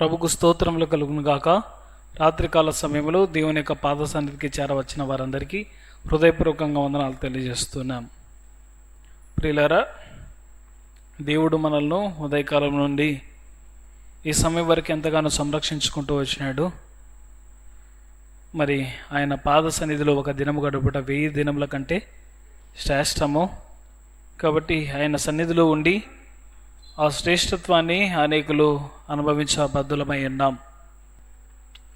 ప్రభుకు స్తోత్రములు కలుగును గాక. రాత్రికాల సమయంలో దేవుని యొక్క పాద సన్నిధికి చేరవచ్చిన వారందరికీ హృదయపూర్వకంగా వందనాలు తెలియజేస్తున్నాం. ప్రియులరా దేవుడు మనల్ని ఉదయకాలం నుండి ఈ సమయం వరకు ఎంతగానో సంరక్షించుకుంటూ వచ్చినాడు. మరి ఆయన పాద సన్నిధిలో ఒక దినము గడుపుట వెయ్యి దినముల కంటే శ్రేష్టము. కాబట్టి ఆయన సన్నిధిలో ఉండి ఆ శ్రేష్టత్వాన్ని అనేకులు అనుభవించ బద్దులమై ఉన్నాం.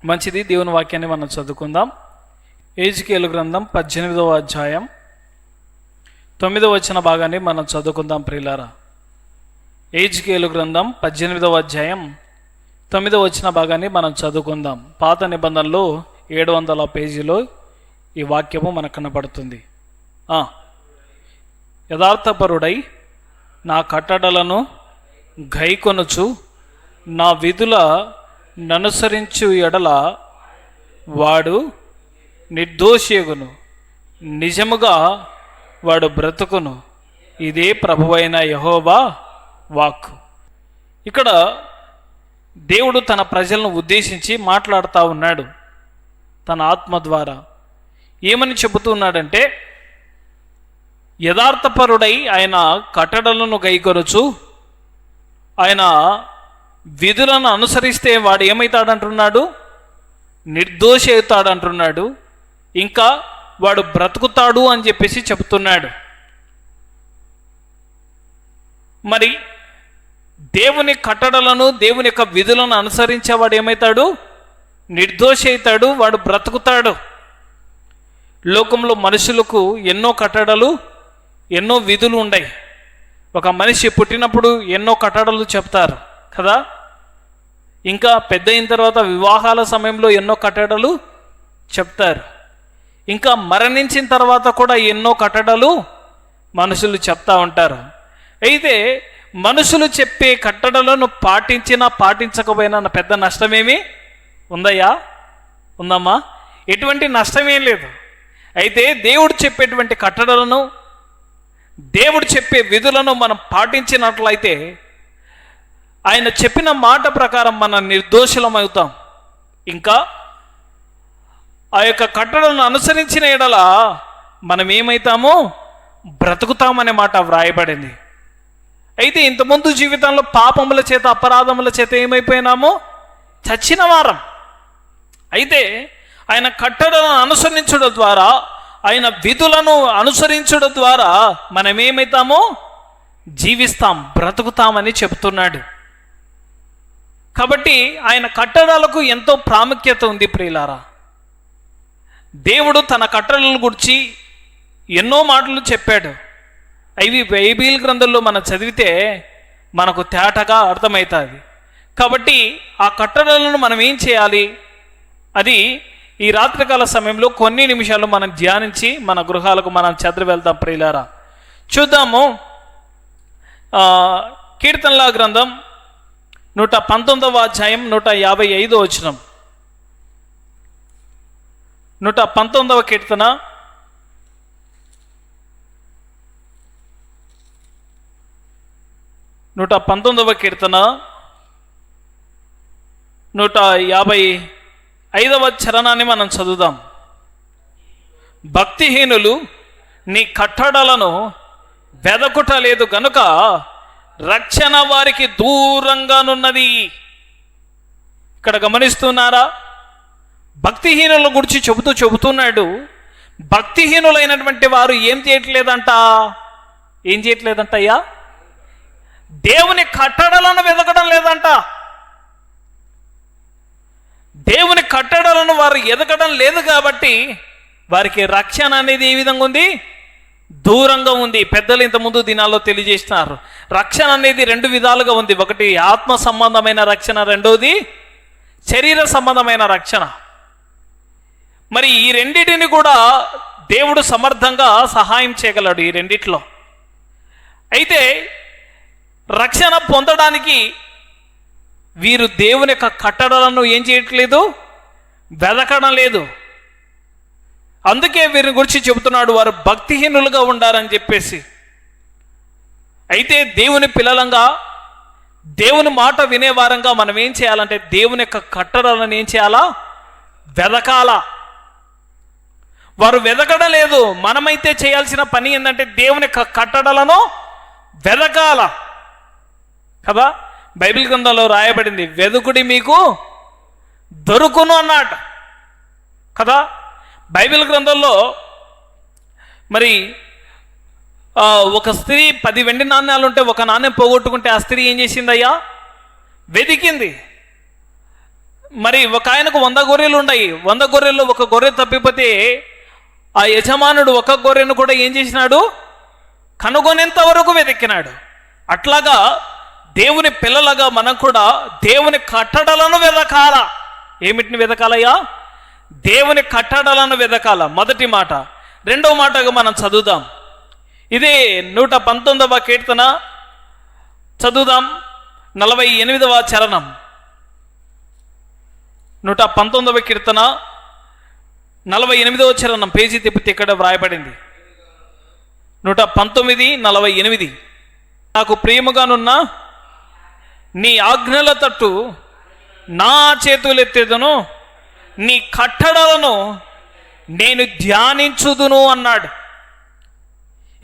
మంచిది దేవుని వాక్యాన్ని మనం చదువుకుందాం. ఏజ్కేలు గ్రంథం పద్దెనిమిదవ అధ్యాయం తొమ్మిదవ వచ్చిన భాగాన్ని మనం చదువుకుందాం ప్రిలారా ఏజ్కేలు గ్రంథం పద్దెనిమిదవ అధ్యాయం తొమ్మిదవ వచ్చిన భాగాన్ని మనం చదువుకుందాం. పాత నిబంధనలో ఏడు వందల పేజీలో ఈ వాక్యము మనకు కనపడుతుంది యథార్థపరుడై నా కట్టడలను గైకొనుచు నా విధుల ననుసరించు ఎడల వాడు నిర్దోషియగును నిజముగా వాడు బ్రతుకును. ఇదే ప్రభువైన యహోవా వాక్ ఇక్కడ దేవుడు తన ప్రజలను ఉద్దేశించి మాట్లాడుతూ ఉన్నాడు తన ఆత్మ ద్వారా. ఏమని చెబుతూ ఉన్నాడంటే యథార్థపరుడై ఆయన కట్టడలను గైకొరచు ఆయన విధులను అనుసరిస్తే వాడు ఏమవుతాడంటున్నాడు నిర్దోషి అవుతాడంటున్నాడు ఇంకా వాడు బ్రతుకుతాడు అని చెప్పేసి చెబుతున్నాడు. మరి దేవుని కట్టడలను దేవుని యొక్క విధులను అనుసరించేవాడు ఏమవుతాడు నిర్దోషి అవుతాడు వాడు బ్రతుకుతాడు. లోకంలో మనుషులకు ఎన్నో కట్టడలు ఎన్నో విధులు ఉన్నాయి ఒక మనిషి పుట్టినప్పుడు ఎన్నో కట్టడలు చెప్తారు కదా? ఇంకా పెద్ద అయిన తర్వాత వివాహాల సమయంలో ఎన్నో కట్టడలు చెప్తారు. ఇంకా మరణించిన తర్వాత కూడా ఎన్నో కట్టడలు మనుషులు చెప్తా ఉంటారు. అయితే మనుషులు చెప్పే కట్టడలను పాటించినా పాటించకపోయినా పెద్ద నష్టమేమి ఉందయ్యా? ఉందమ్మా? ఎటువంటి నష్టమేం లేదు. అయితే దేవుడు చెప్పేటువంటి కట్టడలను దేవుడు చెప్పే విధులను మనం పాటించినట్లయితే ఆయన చెప్పిన మాట ప్రకారం మనం నిర్దోషులమవుతాం. ఇంకా ఆ యొక్క కట్టడలను అనుసరించిన ఎడల మనం ఏమవుతామో బ్రతుకుతామనే మాట వ్రాయబడింది. అయితే ఇంతకుముందు జీవితంలో పాపముల చేత అపరాధముల చేత ఏమైపోయినామో? చచ్చిన వారం. అయితే ఆయన కట్టడలను అనుసరించడం ద్వారా ఆయన విధులను అనుసరించడం ద్వారా మనమేమవుతామో జీవిస్తాం బ్రతుకుతామని చెబుతున్నాడు కాబట్టి ఆయన కట్టడాలకు ఎంతో ప్రాముఖ్యత ఉంది ప్రియులారా. దేవుడు తన కట్టడలను గురించి ఎన్నో మాటలు చెప్పాడు. అవి బైబిల్ గ్రంథంలో మనం చదివితే మనకు తేటగా అర్థమవుతుంది. కాబట్టి ఆ కట్టడలను మనం ఏం చేయాలి? అది ఈ రాత్రికాల సమయంలో కొన్ని నిమిషాలు మనం ధ్యానించి మన గృహాలకు మనం చదివి వెళ్దాం ప్రియులారా. చూద్దాము. ఆ, గ్రంథం నూట పంతొమ్మిదవ అధ్యాయం నూట యాభై ఐదో వచనం. నూట పంతొమ్మిదవ కీర్తన. నూట పంతొమ్మిదవ కీర్తన. నూట యాభై ఐదవ చరణాన్ని మనం చదువుదాం. భక్తిహీనులు నీ కట్టడలను వెదకుట లేదు గనుక రక్షణ వారికి దూరంగానున్నది. ఇక్కడ గమనిస్తున్నారా? భక్తిహీనుల గురించి చెబుతూ చెబుతున్నాడు. భక్తిహీనులైనటువంటి వారు ఏం చేయట్లేదంట? ఏం చేయట్లేదంట అయ్యా దేవుని కట్టడలను వెతకడం లేదంట. దేవుని కట్టడలను వారు ఎదగడం లేదు కాబట్టి వారికి రక్షణ అనేది ఏ విధంగా ఉంది? దూరంగా ఉంది. పెద్దలు ఇంతకుముందు దినాల్లో తెలియజేస్తున్నారు రక్షణ అనేది రెండు విధాలుగా ఉంది. ఒకటి ఆత్మ సంబంధమైన రక్షణ రెండోది శరీర సంబంధమైన రక్షణ. మరి ఈ రెండింటిని కూడా దేవుడు సమర్థంగా సహాయం చేయగలడు ఈ రెండిట్లో. అయితే రక్షణ పొందడానికి వీరు దేవుని యొక్క కట్టడలను ఏం చేయట్లేదు? వెదకడం లేదు. అందుకే వీరిని గురించి చెబుతున్నాడు వారు భక్తిహీనులుగా ఉండాలని చెప్పేసి. అయితే దేవుని పిల్లలంగా దేవుని మాట వినేవారంగా మనం ఏం చేయాలంటే దేవుని యొక్క కట్టడాలను ఏం చేయాలా? వెదకాల. వారు వెదకడం లేదు. మనమైతే చేయాల్సిన పని ఏంటంటే దేవుని యొక్క కట్టడలను వెదకాల. కదా? బైబిల్ గ్రంథంలో రాయబడింది వెదుకుడి మీకు దొరుకును అన్నాడు కదా? బైబిల్ గ్రంథంలో మరి ఒక స్త్రీ పది వెండి నాణ్యాలు ఉంటే ఒక నాణ్యం పోగొట్టుకుంటే ఆ స్త్రీ ఏం చేసిందయ్యా? వెతికింది మరి ఒక ఆయనకు వంద గొర్రెలు ఉన్నాయి వంద గొర్రెల్లో ఒక గొర్రె తప్పిపోతే ఆ యజమానుడు ఒక గొర్రెను కూడా ఏం చేసినాడు? కనుగొనేంత వరకు వెతికినాడు అట్లాగా దేవుని పిల్లలుగా మనం కూడా దేవుని కట్టడలను వెదకాల. ఏమిటిని వెదకాలయ్యా? దేవుని కట్టడలను వెదకాల. మొదటి మాట. రెండవ మాటగా మనం చదువుదాం. ఇదే నూట పంతొమ్మిదవ కీర్తన. చదువుదాం. నలభై ఎనిమిదవ చరణం. నూట పంతొమ్మిదవ కీర్తన. నలభై ఎనిమిదవ చరణం. పేజీ తిప్పితే ఇక్కడ వ్రాయబడింది. నూట పంతొమ్మిది నలభై ఎనిమిది. నాకు ప్రేమగానున్న నీ ఆజ్ఞల తట్టు నా చేతులెత్తేదను నీ కట్టడలను నేను ధ్యానించుదును అన్నాడు.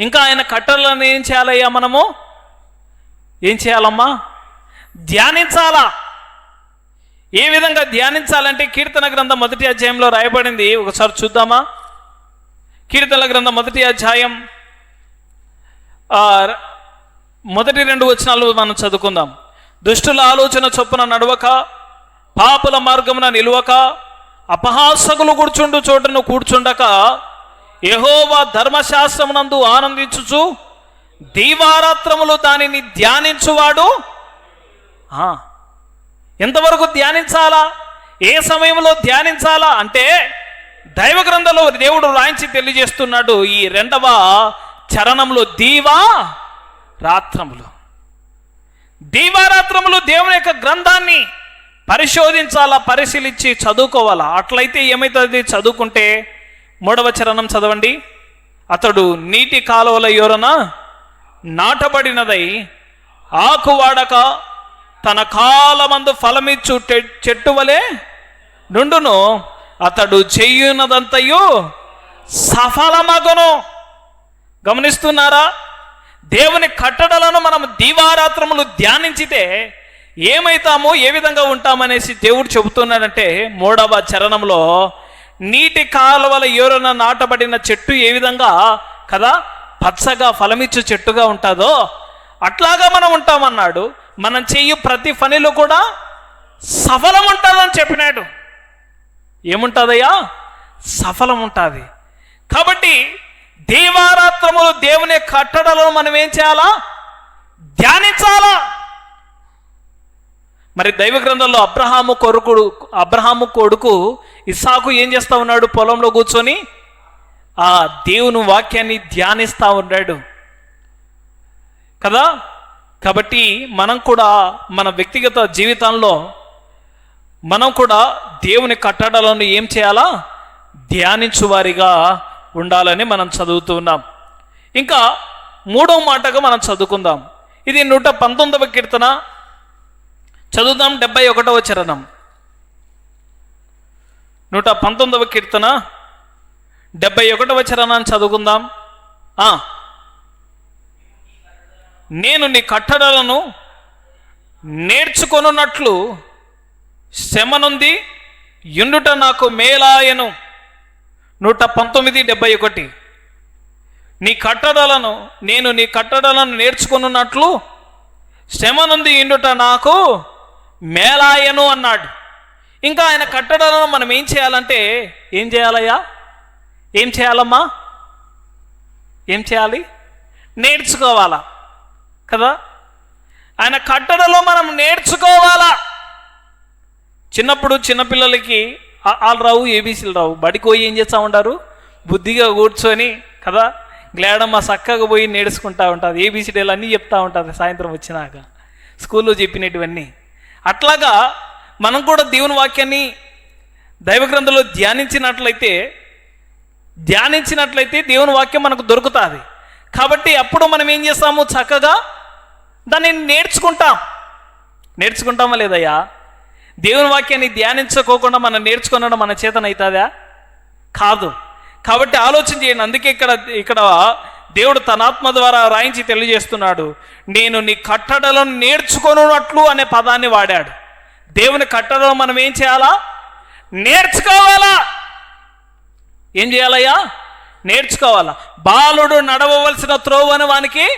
ఇంకా ఆయన కట్టడలను ఏం చేయాలయ్యా మనము? ఏం చేయాలమ్మా? ధ్యానించాలా? ఏ విధంగా ధ్యానించాలంటే కీర్తన గ్రంథం మొదటి అధ్యాయంలో రాయబడింది. ఒకసారి చూద్దామా? కీర్తన గ్రంథం మొదటి అధ్యాయం మొదటి రెండు వచనాలు మనం చదువుకుందాం. దుష్టుల ఆలోచన చొప్పున నడవక పాపుల మార్గమున నిలువక అపహాసకులు కూర్చుండు చోటును కూర్చుండక యహోవా ధర్మశాస్త్రమునందు ఆనందించుచు దీవారాత్రములు దానిని ధ్యానించువాడు. ఆ, ఎంతవరకు ధ్యానించాలా? ఏ సమయంలో ధ్యానించాలా? అంటే దైవ గ్రంథంలో దేవుడు రాయించి తెలియజేస్తున్నాడు ఈ రెండవ చరణంలో దీవా రాత్రములు దీవారాత్రములు దేవుని యొక్క గ్రంథాన్ని పరిశోధించాలా పరిశీలించి చదువుకోవాలా? అట్లయితే ఏమవుతుంది చదువుకుంటే మూడవ చరణం చదవండి. అతడు నీటి కాలువల యోరన నాటబడినదై ఆకు వాడక తన కాలమందు ఫలమిచ్చు చెట్టు వలె నుండును. అతడు చెయ్యున్నదంతయు సఫలమగును. గమనిస్తున్నారా? దేవుని కట్టడలను మనం దీవారాత్రములు ధ్యానించితే ఏమైతామో ఏ విధంగా ఉంటామనేసి దేవుడు చెబుతున్నాడంటే మూడవ చరణంలో నీటి కాలువల ఎవరన నాటబడిన చెట్టు ఏ విధంగా కదా? పచ్చగా ఫలమిచ్చు చెట్టుగా ఉంటుందో అట్లాగా మనం ఉంటామన్నాడు. మనం చెయ్యి ప్రతి పనిలో కూడా సఫలం ఉంటుందని చెప్పినాడు. ఏముంటుందయ్యా? సఫలం ఉంటుంది. కాబట్టి దీవారాత్రములు దేవుని కట్టడలను మనం ఏం చేయాలా? ధ్యానించాలా? మరి దైవ గ్రంథంలో అబ్రహాము కొడుకుడు అబ్రహాము కొడుకు ఇసాకు ఏం చేస్తా ఉన్నాడు? పొలంలో కూర్చొని ఆ దేవుని వాక్యాన్ని ధ్యానిస్తూ ఉన్నాడు. కదా? కాబట్టి మనం కూడా మన వ్యక్తిగత జీవితంలో మనం కూడా దేవుని కట్టడాలను ఏం చేయాలా? ధ్యానించువారిగా ఉండాలని మనం చదువుతూ ఉన్నాం. ఇంకా మూడవ మాటగా మనం చదువుకుందాం. ఇది నూట పంతొమ్మిదవ కీర్తన. చదువుదాం డెబ్బై ఒకటవ చరణం. నూట పంతొమ్మిదవ కీర్తన. డెబ్బై ఒకటవ చరణాన్ని చదువుకుందాం. నేను నీ కట్టడలను నేర్చుకొనున్నట్లు శమనుంది యుండుట నాకు మేలాయను. నూట పంతొమ్మిది డెబ్బై ఒకటి. నీ కట్టడలను నేను నీ కట్టడలను నేర్చుకున్నట్లు శ్రమనుంది ఇండుట నాకు మేలాయను అన్నాడు. ఇంకా ఆయన కట్టడలను మనం ఏం చేయాలంటే ఏం చేయాలయ్యా? ఏం చేయాలమ్మా? ఏం చేయాలి? నేర్చుకోవాలా? కదా? ఆయన కట్టడలో మనం నేర్చుకోవాలా? చిన్నప్పుడు చిన్నపిల్లలకి వాళ్ళు రావు ఏబీసీలు రావు. బడికి పోయి ఏం చేస్తూ ఉంటారు? బుద్ధిగా కూర్చొని కదా? గ్లాడమ్మ చక్కగా పోయి నేర్చుకుంటా ఉంటుంది. ఏబీసీడీలు అన్నీ చెప్తూ ఉంటుంది సాయంత్రం వచ్చినాక. స్కూల్లో చెప్పినటువన్నీ అట్లాగా మనం కూడా దేవుని వాక్యాన్ని దైవ గ్రంథంలో ధ్యానించినట్లయితే ధ్యానించినట్లయితే దేవుని వాక్యం మనకు దొరుకుతుంది. కాబట్టి అప్పుడు మనం ఏం చేస్తాము? చక్కగా దాన్ని నేర్చుకుంటాం. నేర్చుకుంటామా లేదయ్యా దేవుని వాక్యాన్ని ధ్యానించుకోకుండా మనం నేర్చుకున్నాడు మన చేతనవుతుందా కాదు. కాబట్టి ఆలోచన చేయండి. అందుకే ఇక్కడ ఇక్కడ దేవుడు తన ఆత్మ ద్వారా రాయించి తెలియజేస్తున్నాడు. నేను నీ కట్టడలను నేర్చుకొనున్నట్లు అనే పదాన్ని వాడాడు. దేవుని కట్టడలు మనం ఏం చేయాలా? నేర్చుకోవాలా? ఏం చేయాలయ్యా? నేర్చుకోవాలా. బాలుడు నడవవలసిన త్రోవని వానికి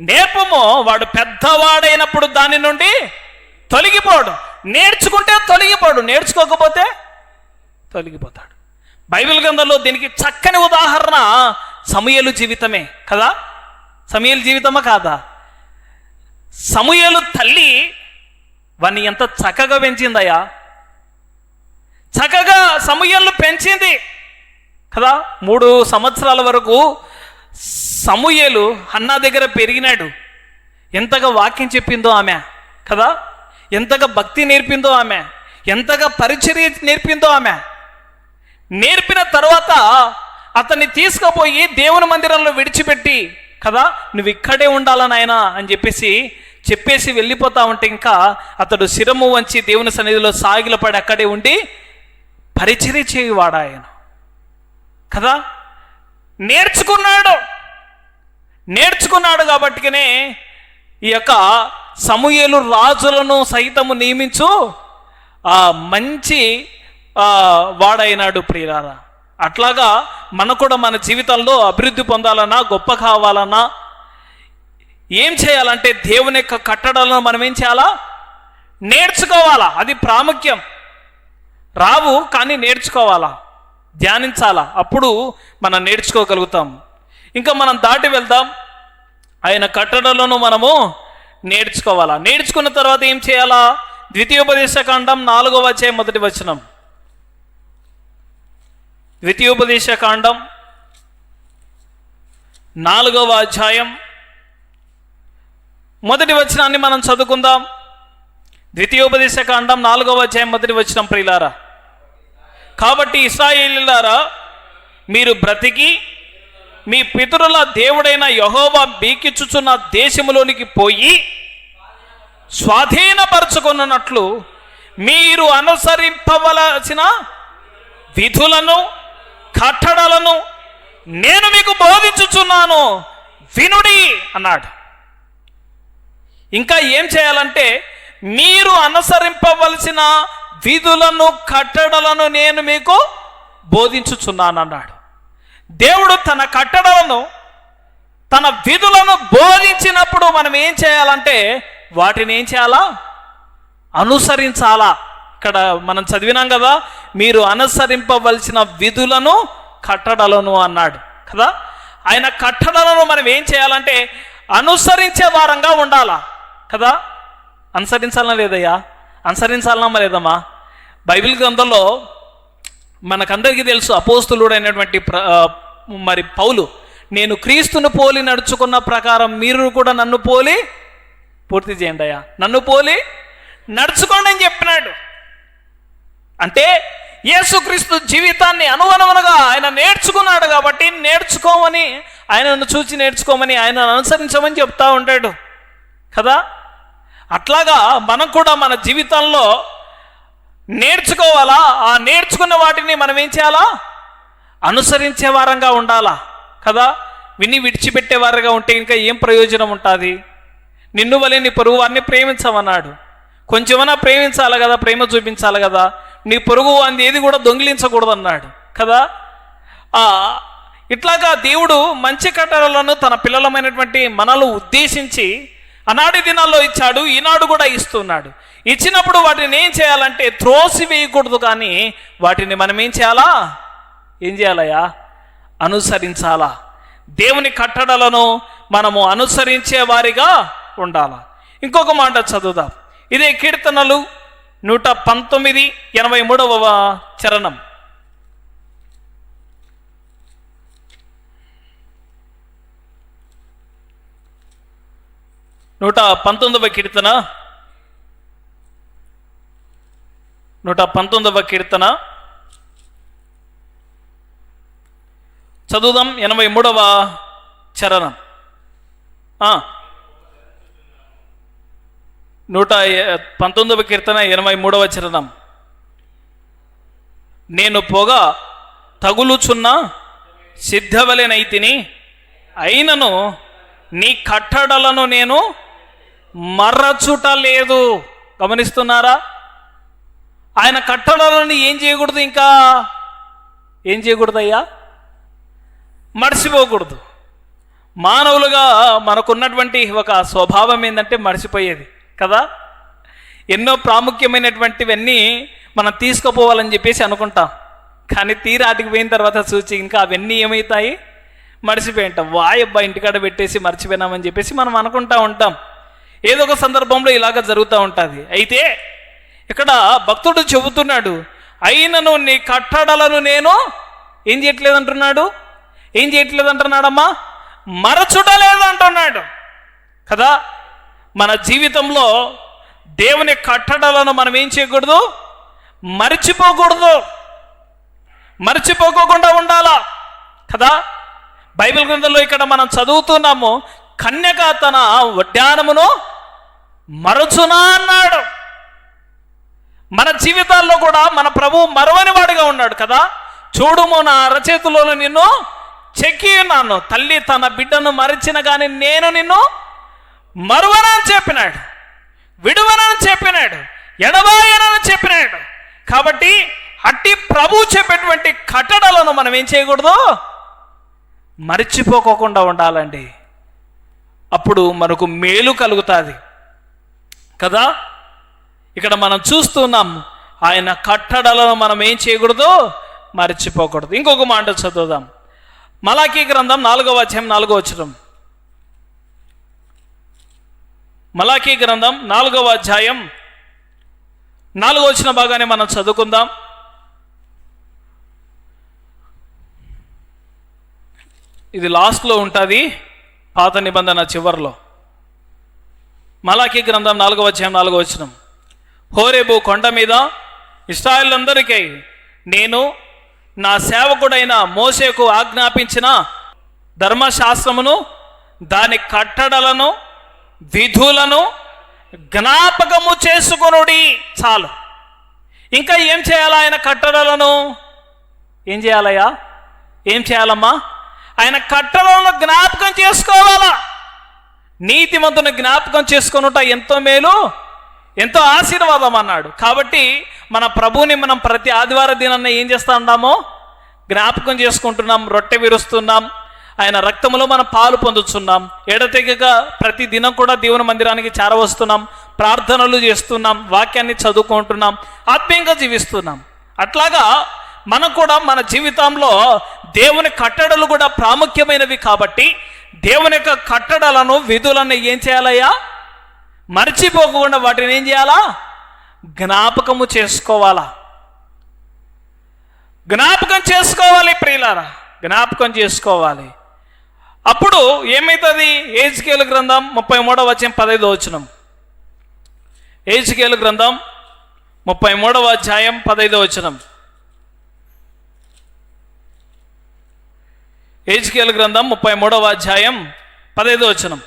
నేర్పము. వాడు పెద్దవాడైనప్పుడు దాని నుండి తొలగిపోడు. నేర్చుకుంటే తొలగిపోడు. నేర్చుకోకపోతే తొలగిపోతాడు. బైబిల్ గ్రంథంలో దీనికి చక్కని ఉదాహరణ సమయలు జీవితమే కదా? సమయలు జీవితమా కాదా? సమయలు తల్లి వాణ్ణి ఎంత చక్కగా పెంచిందయ్యా. చక్కగా సమయలు పెంచింది కదా? మూడు సంవత్సరాల వరకు సమూయలు అన్నా దగ్గర పెరిగినాడు. ఎంతగా వాక్యం చెప్పిందో ఆమె కదా? ఎంతగా భక్తి నేర్పిందో ఆమె ఎంతగా పరిచర్య నేర్పిందో ఆమె. నేర్పిన తర్వాత అతన్ని తీసుకుపోయి దేవుని మందిరంలో విడిచిపెట్టి కదా నువ్వు ఇక్కడే ఉండాలని అని చెప్పేసి చెప్పేసి వెళ్ళిపోతా ఉంటే ఇంకా అతడు శిరము వంచి దేవుని సన్నిధిలో సాగిలపడి అక్కడే ఉండి పరిచర్య చేయువాడు కదా నేర్చుకున్నాడు. నేర్చుకున్నాడు కాబట్టికనే ఈ యొక్క సమూహలు రాజులను సైతము నియమించు ఆ మంచి వాడైనాడు ప్రియులారా. అట్లాగా మన కూడా మన జీవితంలో అభివృద్ధి పొందాలన్నా గొప్ప కావాలన్నా ఏం చేయాలంటే దేవుని యొక్క కట్టడాలను మనం ఏం చేయాలా? నేర్చుకోవాలా? అది ప్రాముఖ్యం. రావు కానీ నేర్చుకోవాలా? ధ్యానించాలా? అప్పుడు మనం నేర్చుకోగలుగుతాం. ఇంకా మనం దాటి వెళ్దాం. ఆయన కట్టడలను మనము నేర్చుకోవాలా? నేర్చుకున్న తర్వాత ఏం చేయాలా? ద్వితీయోపదేశ కాండం నాలుగవ వచ్చే మొదటి వచనం. ద్వితీయోపదేశ కాండం నాలుగవ అధ్యాయం. మొదటి వచనాన్ని మనం చదువుకుందాం. ద్వితీయోపదేశ కాండం నాలుగవ అధ్యాయం మొదటి వచనం ప్రియులారా. కాబట్టి ఇస్రాయేలీలారా మీరు బ్రతికి మీ పితరుల దేవుడైన యహోవా బీకిచ్చుచున్న దేశములోనికి పోయి స్వాధీనపరచుకున్నట్లు మీరు అనుసరింపవలసిన విధులను కట్టడలను నేను మీకు బోధించుచున్నాను. వినుడి అన్నాడు. ఇంకా ఏం చేయాలంటే మీరు అనుసరింపవలసిన విధులను కట్టడలను నేను మీకు బోధించుచున్నాను అన్నాడు. దేవుడు తన కట్టడలను తన విధులను బోధించినప్పుడు మనం ఏం చేయాలంటే వాటిని ఏం చేయాలా? అనుసరించాలా. ఇక్కడ మనం చదివినాం కదా మీరు అనుసరింపవలసిన విధులను కట్టడలను అన్నాడు కదా. ఆయన కట్టడలను మనం ఏం చేయాలంటే అనుసరించే వారంగా ఉండాలా కదా. అనుసరించాలనా లేదయ్యా అనుసరించాలనా లేదమ్మా బైబిల్ గ్రంథంలో మనకందరికీ తెలుసు అపోస్తులుడైనటువంటి ప్ర మరి పౌలు నేను క్రీస్తును పోలి నడుచుకున్న ప్రకారం మీరు కూడా నన్ను పోలి పూర్తి చేయండి అయ్యా. నన్ను పోలి నడుచుకోండి అని చెప్పినాడు. అంటే యేసుక్రీస్తు జీవితాన్ని అనువనవనగా ఆయన నేర్చుకున్నాడు కాబట్టి నేర్చుకోమని ఆయనను చూచి నేర్చుకోమని ఆయన అనుసరించమని చెప్తా ఉంటాడు. కదా? అట్లాగా మనం కూడా మన జీవితంలో నేర్చుకోవాలా? ఆ నేర్చుకున్న వాటిని మనం ఏం చేయాలా? అనుసరించే వారంగా ఉండాలా? కదా? విని విడిచిపెట్టేవారుగా ఉంటే ఇంకా ఏం ప్రయోజనం ఉంటుంది? నిన్ను వలె నీ పొరుగు వారిని ప్రేమించమన్నాడు. కొంచెమన్నా ప్రేమించాలి కదా ప్రేమ చూపించాలి కదా నీ పొరుగు అంది ఏది కూడా దొంగిలించకూడదన్నాడు. కదా? ఇట్లాగా దేవుడు మంచి కట్టడలను తన పిల్లలమైనటువంటి మనలు ఉద్దేశించి అనాటి దినాల్లో ఇచ్చాడు ఈనాడు కూడా ఇస్తున్నాడు. ఇచ్చినప్పుడు వాటిని ఏం చేయాలంటే త్రోసి వేయకూడదు కానీ వాటిని మనం ఏం చేయాలా? ఏం చేయాలయ్యా? అనుసరించాలా. దేవుని కట్టడలను మనము అనుసరించే వారిగా ఉండాలా. ఇంకొక మాట చదువుదాం. ఇదే కీర్తనలు నూట పంతొమ్మిది ఎనభై మూడవ చరణం. నూట పంతొమ్మిదవ కీర్తన. నూట పంతొమ్మిదవ కీర్తన. చదువుదాం ఎనభై మూడవ చరణం. నూట పంతొమ్మిదవ కీర్తన ఎనభై మూడవ చరణం. నేను పొగ తగులుచున్న సిద్ధవలెనైతిని అయినను నీ కట్టడలను నేను మర్రచుట లేదు గమనిస్తున్నారా? ఆయన కట్టడాలని ఏం చేయకూడదు ఇంకా? ఏం చేయకూడదయ్యా? మర్చిపోకూడదు. మానవులుగా మనకున్నటువంటి ఒక స్వభావం ఏంటంటే మర్చిపోయేది కదా? ఎన్నో ప్రాముఖ్యమైనటువంటివన్నీ మనం తీసుకుపోవాలని చెప్పేసి అనుకుంటాం. కానీ తీరాటికి పోయిన తర్వాత చూచి ఇంకా అవన్నీ ఏమవుతాయి మర్చిపోయి ఉంటాం. వాయబ్బా ఇంటికాడ పెట్టేసి మర్చిపోయినామని చెప్పేసి మనం అనుకుంటా ఉంటాం. ఏదో ఒక సందర్భంలో ఇలాగ జరుగుతూ ఉంటుంది. అయితే ఇక్కడ భక్తుడు చెబుతున్నాడు అయినను నీ కట్టడలను నేను ఏం చేయట్లేదు అంటున్నాడు ఏం చేయట్లేదు అంటున్నాడమ్మా అంటున్నాడు కదా? మన జీవితంలో దేవుని కట్టడలను మనం ఏం చేయకూడదు? మర్చిపోకూడదు. మర్చిపోకోకుండా ఉండాలా? కదా? బైబిల్ గ్రంథంలో ఇక్కడ మనం చదువుతున్నాము కన్యక తన ఉద్యానమును మరచునా అన్నాడు. మన జీవితాల్లో కూడా మన ప్రభు మరవని వాడిగా ఉన్నాడు కదా. చూడుము నా అరచేతిలోను నిన్ను చెక్కియున్నాను తల్లి తన బిడ్డను మరిచిన కానీ నేను నిన్ను మరువనని చెప్పినాడు. విడువనని చెప్పినాడు. ఎడబాయనని చెప్పినాడు. కాబట్టి అట్టి ప్రభు చెప్పేటువంటి కట్టడలను మనం ఏం చేయకూడదు? మర్చిపోకోకుండా ఉండాలండి. అప్పుడు మనకు మేలు కలుగుతుంది. కదా? ఇక్కడ మనం చూస్తున్నాం ఆయన కట్టడలను మనం ఏం చేయకూడదు? మర్చిపోకూడదు. ఇంకొక మాట చదువుదాం. మలాకీ గ్రంథం నాలుగవ అధ్యాయం నాలుగో వచనం. మలాకీ గ్రంథం నాలుగవ అధ్యాయం నాలుగో వచ్చిన భాగాన్ని మనం చదువుకుందాం. ఇది లాస్ట్లో ఉంటుంది పాత నిబంధన చివరిలో. మలాకీ గ్రంథం నాలుగవ అధ్యాయం నాలుగో వచనం. హోరేబు కొండ మీద ఇస్రాయిలందరికీ నేను నా సేవకుడైన మోసేకు ఆజ్ఞాపించిన ధర్మశాస్త్రమును దాని కట్టడలను విధులను జ్ఞాపకము చేసుకొనుడి చాలు. ఇంకా ఏం చేయాలా ఆయన కట్టడలను? ఏం చేయాలయ్యా? ఏం చేయాలమ్మా? ఆయన కట్టడలను జ్ఞాపకం చేసుకోవాలా? నీతిమంతుని జ్ఞాపకం చేసుకునుట ఎంతో మేలు. ఎంతో ఆశీర్వాదం అన్నాడు. కాబట్టి మన ప్రభువుని మనం ప్రతి ఆదివార దినాన్న ఏం చేస్తా ఉన్నామో జ్ఞాపకం చేసుకుంటున్నాం రొట్టె విరుస్తున్నాం ఆయన రక్తములో మనం పాలు పొందుతున్నాం ఎడతెగక ప్రతి దినం కూడా దేవుని మందిరానికి చేరవస్తున్నాం ప్రార్థనలు చేస్తున్నాం వాక్యాన్ని చదువుకుంటున్నాం ఆత్మీయంగా జీవిస్తున్నాం. అట్లాగా మనం కూడా మన జీవితంలో దేవుని కట్టడలు కూడా ప్రాముఖ్యమైనవి కాబట్టి దేవుని యొక్క కట్టడలను విధులను ఏం చేయాలయ్యా? మర్చిపోకుండా వాటిని ఏం చేయాలా? జ్ఞాపకము చేసుకోవాలా? జ్ఞాపకం చేసుకోవాలి ప్రియులారా. జ్ఞాపకం చేసుకోవాలి. అప్పుడు ఏమవుతుంది ఏజ్కేలు గ్రంథం ముప్పై మూడవ వచ్చం పదహైదు వచనం. ఏజ్కేలు గ్రంథం ముప్పై మూడవ అధ్యాయం పదహైదు వచనం. ఏజ్కేలు గ్రంథం ముప్పై మూడవ అధ్యాయం పదహైదు వచనం.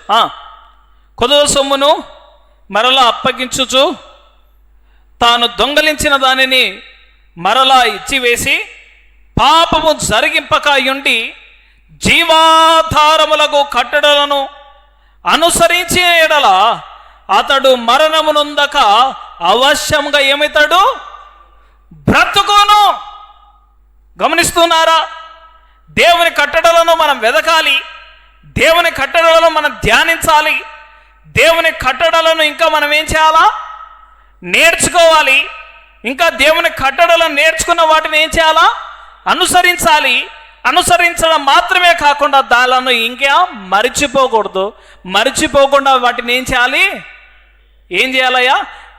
కొదవ సొమ్మును మరలా అప్పగించుచు తాను దొంగలించిన దానిని మరలా ఇచ్చివేసి పాపము జరిగింపకాయుండి జీవాధారములకు కట్టడలను అనుసరించే ఎడల అతడు మరణమునుందక అవశ్యంగా ఏమవుతాడు బ్రతుకును! గమనిస్తున్నారా? దేవుని కట్టడలను మనం వెదకాలి దేవుని కట్టడలను మనం ధ్యానించాలి దేవుని కట్టడలను ఇంకా మనం ఏం చేయాలా? నేర్చుకోవాలి. ఇంకా దేవుని కట్టడలను నేర్చుకున్న వాటిని ఏం చేయాలా? అనుసరించాలి. అనుసరించడం మాత్రమే కాకుండా దానిలను ఇంకా మరిచిపోకూడదు. మరిచిపోకుండా వాటిని ఏం చేయాలి? ఏం చేయాలయ్యా?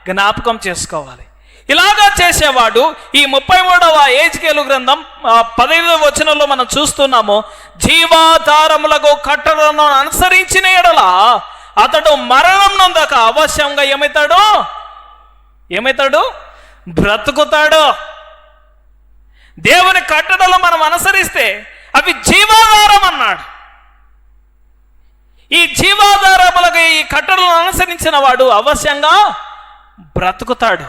జ్ఞాపకం చేసుకోవాలి. ఇలాగా చేసేవాడు ఈ ముప్పై మూడవ ఏజ్కేలు గ్రంథం ఆ, పదహైదవ వచనంలో మనం చూస్తున్నాము జీవాధారములకు కట్టడలను అనుసరించిన ఎడల అతడు మరణం నొందక అవశ్యంగా ఏమవుతాడు? ఏమవుతాడు? బ్రతుకుతాడు. దేవుని కట్టడలు మనం అనుసరిస్తే అవి జీవాధారం అన్నాడు. ఈ జీవాధారములకు ఈ కట్టడలను అనుసరించిన వాడు అవశ్యంగా బ్రతుకుతాడు.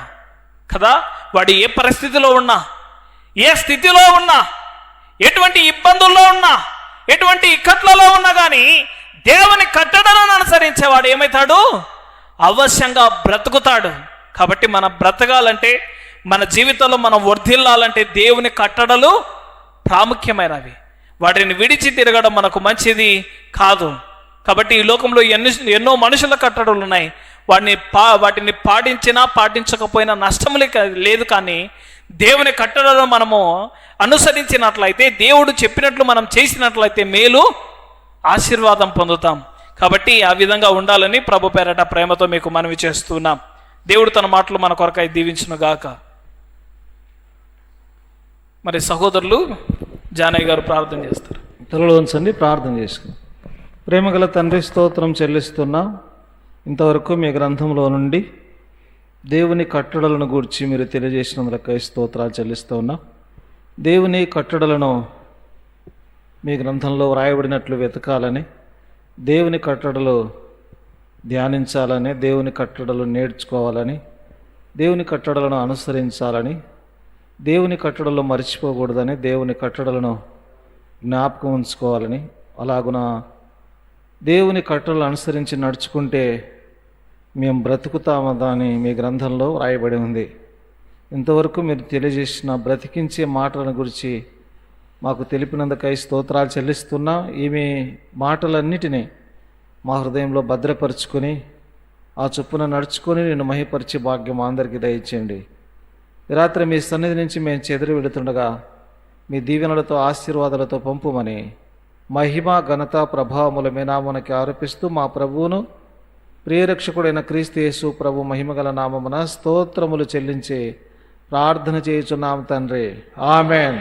కదా? వాడు ఏ పరిస్థితిలో ఉన్నా ఏ స్థితిలో ఉన్నా ఎటువంటి ఇబ్బందుల్లో ఉన్నా ఎటువంటి ఇక్కట్లలో ఉన్నా కానీ దేవుని కట్టడలను అనుసరించేవాడు ఏమవుతాడు అవశ్యంగా బ్రతుకుతాడు. కాబట్టి మనం బ్రతకాలంటే మన జీవితంలో మనం వర్ధిల్లాలంటే దేవుని కట్టడలు ప్రాముఖ్యమైనవి. వాటిని విడిచి తిరగడం మనకు మంచిది కాదు. కాబట్టి ఈ లోకంలో ఎన్ని ఎన్నో మనుషుల కట్టడలు ఉన్నాయి. వాటిని పా వాటిని పాటించినా పాటించకపోయినా నష్టం లేక లేదు కానీ దేవుని కట్టడలను మనము అనుసరించినట్లయితే దేవుడు చెప్పినట్లు మనం చేసినట్లయితే మేలు ఆశీర్వాదం పొందుతాం. కాబట్టి ఆ విధంగా ఉండాలని ప్రభు పేరట ప్రేమతో మీకు మనవి చేస్తున్నాం. దేవుడు తన మాటలు మన కొరకై దీవించును గాక. మరి సహోదరులు జానయ్య గారు ప్రార్థన చేస్తారు. తలలో ఉంచండి ప్రార్థన చేసుకుని ప్రేమగల తండ్రి స్తోత్రం చెల్లిస్తున్నాం. ఇంతవరకు మీ గ్రంథంలో నుండి దేవుని కట్టడలను గూర్చి మీరు తెలియజేసినందులకై స్తోత్రాలు చెల్లిస్తూ ఉన్నాం. దేవుని కట్టడలను మీ గ్రంథంలో వ్రాయబడినట్లు వెతకాలని దేవుని కట్టడలు ధ్యానించాలని దేవుని కట్టడలు నేర్చుకోవాలని దేవుని కట్టడలను అనుసరించాలని దేవుని కట్టడలు మర్చిపోకూడదని దేవుని కట్టడలను జ్ఞాపకం ఉంచుకోవాలని అలాగున దేవుని కట్టడలు అనుసరించి నడుచుకుంటే మేము బ్రతుకుతామని మీ గ్రంథంలో వ్రాయబడి ఉంది. ఇంతవరకు మీరు తెలియజేసిన బ్రతికించే మాటలను గురించి మాకు తెలిపినందుకై స్తోత్రాలు చెల్లిస్తున్నా. ఈమె మాటలన్నిటినీ మా హృదయంలో భద్రపరుచుకొని ఆ చొప్పున నడుచుకొని నేను మహిపరిచే భాగ్యం మా అందరికీ దయచేయండి. రాత్రి మీ సన్నిధి నుంచి మేము చెదిరి వెళుతుండగా మీ దీవెనలతో ఆశీర్వాదాలతో పంపుమని మహిమ ఘనత ప్రభావముల మీనామునకి ఆరోపిస్తూ మా ప్రభువును ప్రియరక్షకుడైన క్రీస్తు యేసు ప్రభు మహిమగల నామమున స్తోత్రములు చెల్లించి ప్రార్థన చేయుచున్నాం తండ్రి. ఆమెన్.